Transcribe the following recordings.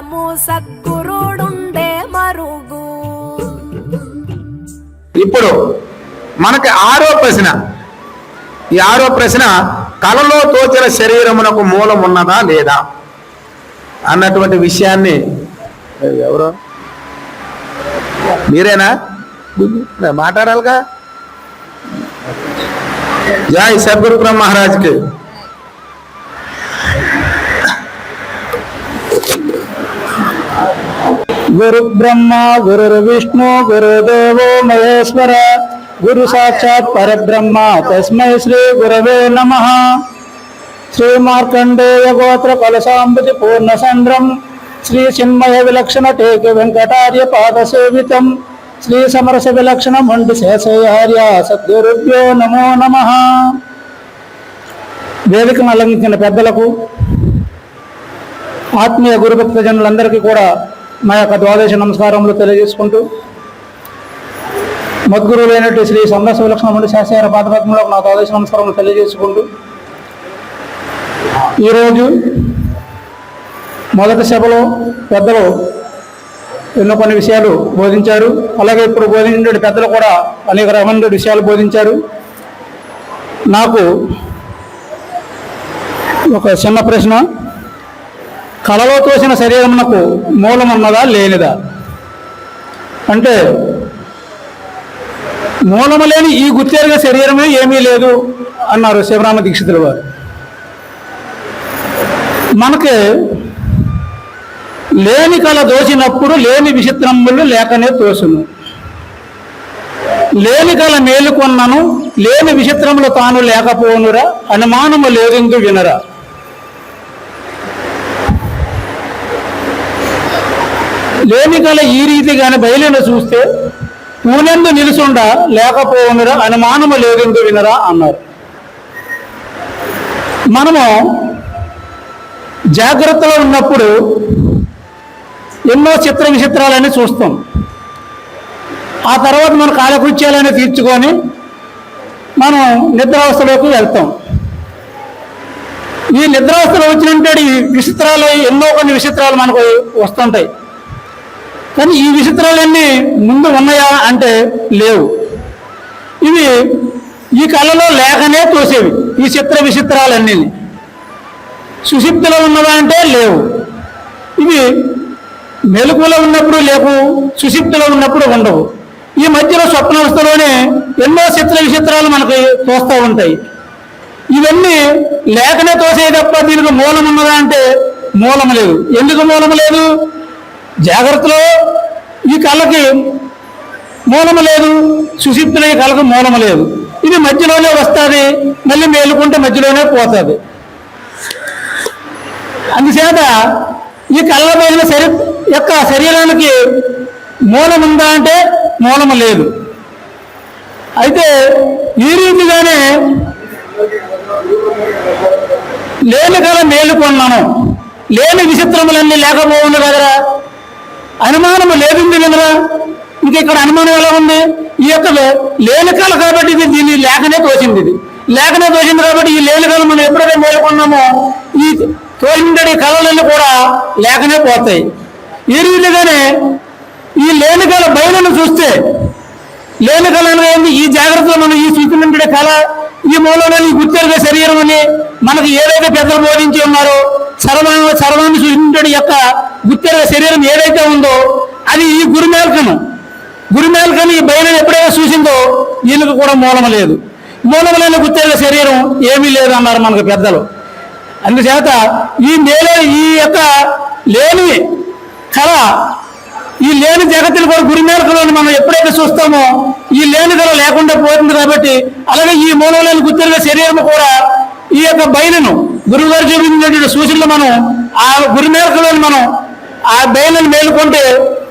కలము సద్గురుడుండే మరుగు. ఇప్పుడు మనకి ఆరో ప్రశ్న. ఈ ఆరో ప్రశ్న కలలో తోచిన శరీరమునకు మూలం ఉన్నదా లేదా? అన్నటువంటి విషయాన్ని ఎవరు? మీరేనా? మాట్లాడాలిగా? జై సద్గురు బ్రహ్మ మహారాజ్కి గురు బ్రహ్మ గురు విష్ణు గురుదేవో మహేశ్వర. గురు సాక్షాత్ పరబ్రహ్మ. తస్మై శ్రీ గురవే నమ. శ్రీ మార్కండేయ గోత్ర కలసాంబుతి పూర్ణ సంద్రం. శ్రీ చిన్మయ విలక్షణ టేక వెంకటార్య పాద సేవితం. శ్రీ సమరస విలక్షణ మండి శేషయార్య సద్గురుభ్యో నమో నమ. వేదికను అలంకించిన పెద్దలకు ఆత్మీయ గురుభక్త జనులందరికీ కూడా మా యొక్క ద్వాదశ నమస్కారములు తెలియజేసుకుంటూ మద్గురువులైనట్టు శ్రీ సమరస విలక్షణ శాస్త్ర పాదపద్మంలో నా ద్వాదశ నమస్కారములు తెలియజేసుకుంటూ ఈరోజు మొదటి సభలో పెద్దలు ఎన్నో కొన్ని విషయాలు బోధించారు. అలాగే ఇప్పుడు బోధించిన పెద్దలు కూడా అనేక రకమైన విషయాలు బోధించారు. నాకు ఒక చిన్న ప్రశ్న. కలలో తోసిన శరీరమునకు మూలమున్నదా లేనిదా? అంటే మూలము లేని ఈ గుర్తెరిగే శరీరమే ఏమీ లేదు అన్నారు శివరామ దీక్షితుల వారు. మనకి లేని కళ దోచినప్పుడు లేని విచిత్రములు లేకనే తోసును. లేని కళ మేలుకొన్నను లేని విచిత్రములు తాను లేకపోనురా అనుమానము లేదెందు వినరా? లేని ఈ రీతిగానే బయలున చూస్తే పూనెందు నిలుసుండ లేకపోవునురా అనుమానము లేదెందు వినరా అన్నారు. మనము జాగ్రత్తలో ఉన్నప్పుడు ఎన్నో చిత్ర విచిత్రాలని చూస్తాం. ఆ తర్వాత మన కాలకృత్యాలని తీర్చుకొని మనం నిద్రావస్థలోకి వెళ్తాం. ఈ నిద్రావస్థలో వచ్చినటువంటి ఈ విచిత్రాలు ఎన్నో కొన్ని విచిత్రాలు మనకు వస్తుంటాయి. కానీ ఈ విచిత్రాలన్నీ ముందు ఉన్నాయా అంటే లేవు. ఇవి ఈ కళలో లేకనే తోసేవి ఈ చిత్ర విచిత్రాలన్నీ. సుశిప్తిలో ఉన్నవా అంటే లేవు. ఇవి మెలకులో ఉన్నప్పుడు లేవు సుశిప్తిలో ఉన్నప్పుడు ఉండవు. ఈ మధ్యలో స్వప్నావస్థలోనే ఎన్నో చిత్ర విచిత్రాలు మనకు తోస్తూ ఉంటాయి. ఇవన్నీ లేకనే తోసేది తప్ప దీనికి మూలం ఉన్నదా అంటే మూలం లేదు. ఎందుకు మూలం లేదు? జాగ్రత్తలో ఈ కళ్ళకి మూలము లేదు సుషిప్తుల ఈ కళ్ళకు మూలము లేదు. ఇది మధ్యలోనే వస్తుంది మళ్ళీ మేలుకుంటే మధ్యలోనే పోతుంది. అందుచేత ఈ కళ్ళమైన శరీ యొక్క శరీరానికి మూలం ఉందా అంటే మూలము లేదు. అయితే ఈ రీతిగానే లేని కళ మేలుకున్నాను. లేని విచిత్రములన్నీ లేకపోవును కదరా అనుమానము లేదుంది వినరా? ఇంక ఇక్కడ అనుమానం ఎలా ఉంది? ఈ యొక్క లే- కాబట్టి ఇది దీన్ని లేఖనే తోసింది ఇది. లేఖనే తోసింది కాబట్టి ఈ లేని మనం ఎప్పుడైతే మేలుకున్నామో ఈ తోసిండడి కళలన్నీ కూడా లేఖనే పోతాయి. ఈ రీతిగానే ఈ లేనికల బయలును చూస్తే లేనికల అనేది ఏంది? ఈ జాగ్రత్తలో మనం ఈ చూసినటువంటి కళ ఈ మూలంలో ఈ గుర్తెరుగే శరీరం అని మనకు ఏదైతే పెద్దలు బోధించి ఉన్నారో సర్వాంగ సర్వాన్ని చూసినటువంటి యొక్క గుర్తెరుగే శరీరం ఏదైతే ఉందో అది ఈ గురుమేల్కను గురుమేల్కను ఈ బయలు ఎప్పుడైతే చూసిందో వీళ్ళకి కూడా మూలం లేదు. మూలం లేని శరీరం ఏమీ లేదు అన్నారు మనకు పెద్దలు. అందుచేత ఈ నేల ఈ యొక్క లేని కళ ఈ లేని జగత్తులు కూడా గురి మేరకలోని మనం ఎప్పుడైతే చూస్తామో ఈ లేని కళ లేకుండా పోతుంది కాబట్టి అలాగే ఈ మూలం లేని శరీరం కూడా ఈ యొక్క బయలును గురువు గారు చూపించినటువంటి సూచనలు మనం ఆ గురి మేరకలోని మనం ఆ బయలును మేలుకుంటే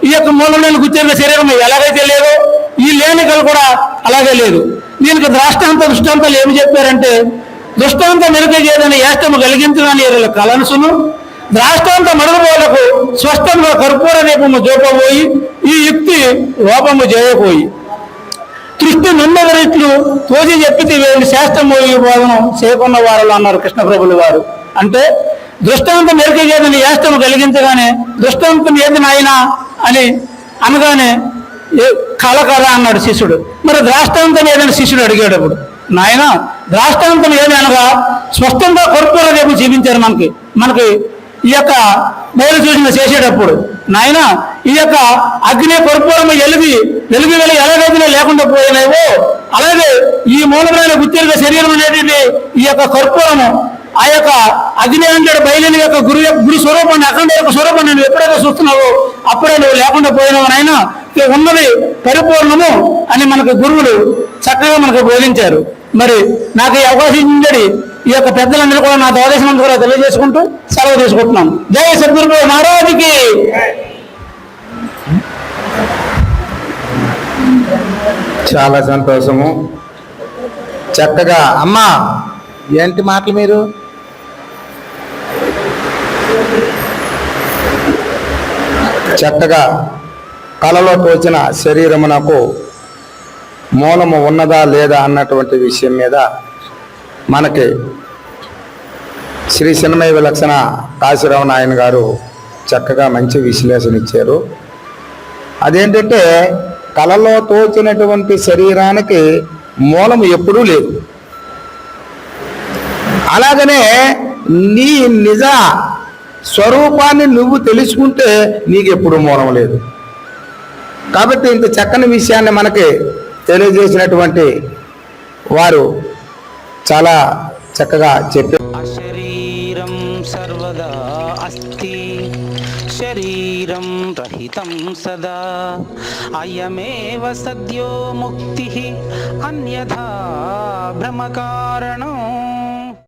ఈ యొక్క మూలం కూర్చున్న శరీరం ఎలాగైతే లేదో ఈ లేనికలు కూడా అలాగే లేదు. దీనికి ద్రాష్టాంత దృష్టాంతాలు ఏమి చెప్పారంటే దృష్టాంత మెరుగజేదని ఏష్టము కలిగించడానికి ఎరుల కలనసును ద్రాష్టాంత మరుగుబోలకు స్పష్టంగా కర్పూర దీపము చూపబోయి ఈ యుక్తి లోపము చేయబోయి తృష్టి నిన్నదరిట్లు తోచి చెప్పితే వేడి శాస్త్రమూలి బోధనం చేయకున్న వారు అన్నారు కృష్ణప్రభులు వారు. అంటే దృష్టాంతం ఎరికేదని ఏష్టము కలిగించగానే దృష్టాంతం ఏది నాయనా అని అనగానే "ఏ- అన్నాడు శిష్యుడు. మరి ద్రాష్టాంతం ఏదని శిష్యుడు అడిగాడు అప్పుడు. నాయన ద్రాష్టాంతం ఏది అనగా స్పష్టంగా కొడుకుల రేపు చూపించారు మనకి. మనకి ఈ యొక్క బయలు సూచన చేసేటప్పుడు. నాయన ఈ యొక్క అగ్ని కొరపూరము ఎలివి వెలుగు వెలుగు ఎలాగైతే లేకుండా పోయినాయో అలాగే ఈ మూలమైన గుర్తిగా శరీరం అనేటువంటి ఈ యొక్క కర్పూరము ఆ యొక్క అగ్ని బయలుని యొక్క గురు గురు స్వరూపాన్ని అఖండ యొక్క స్వరూపాన్ని నువ్వు ఎప్పుడైతే చూస్తున్నావో అప్పుడే నువ్వు లేకుండా పోయినావు నాయన. ఉన్నది పరిపూర్ణము అని మనకు గురువులు చక్కగా మనకు బోధించారు. మరి నాకు ఈ అవకాశం ఈ యొక్క పెద్దలందరూ కూడా నా దోదేశం కూడా తెలియజేసుకుంటూ సెలవు తీసుకుంటున్నాను. జయ సద్గురు మహారాజుకి. చాలా సంతోషము. చక్కగా అమ్మా ఏంటి మాటలు మీరు? చక్కగా కలలో తోచిన శరీరమునకు మూలము ఉన్నదా లేదా అన్నటువంటి విషయం మీద మనకి శ్రీ చిన్నమయ విలక్షణ కాశీరావు నాయన గారు చక్కగా మంచి విశ్లేషణ ఇచ్చారు. అదేంటంటే కలలో తోచినటువంటి శరీరానికి మూలము ఎప్పుడూ లేదు. అలాగనే నీ నిజ స్వరూపాన్ని నువ్వు తెలుసుకుంటే నీకెప్పుడు మూలం లేదు. కాబట్టి ఇంత చక్కని విషయాన్ని మనకి తెలియజేసినటువంటి వారు చాలా చక్కగా చెప్పారు. శరీరం సర్వదా అస్తి. శరీరం రహితం సదా. అయమేవ సద్యో ముక్తి. అన్యథా భ్రమకారణం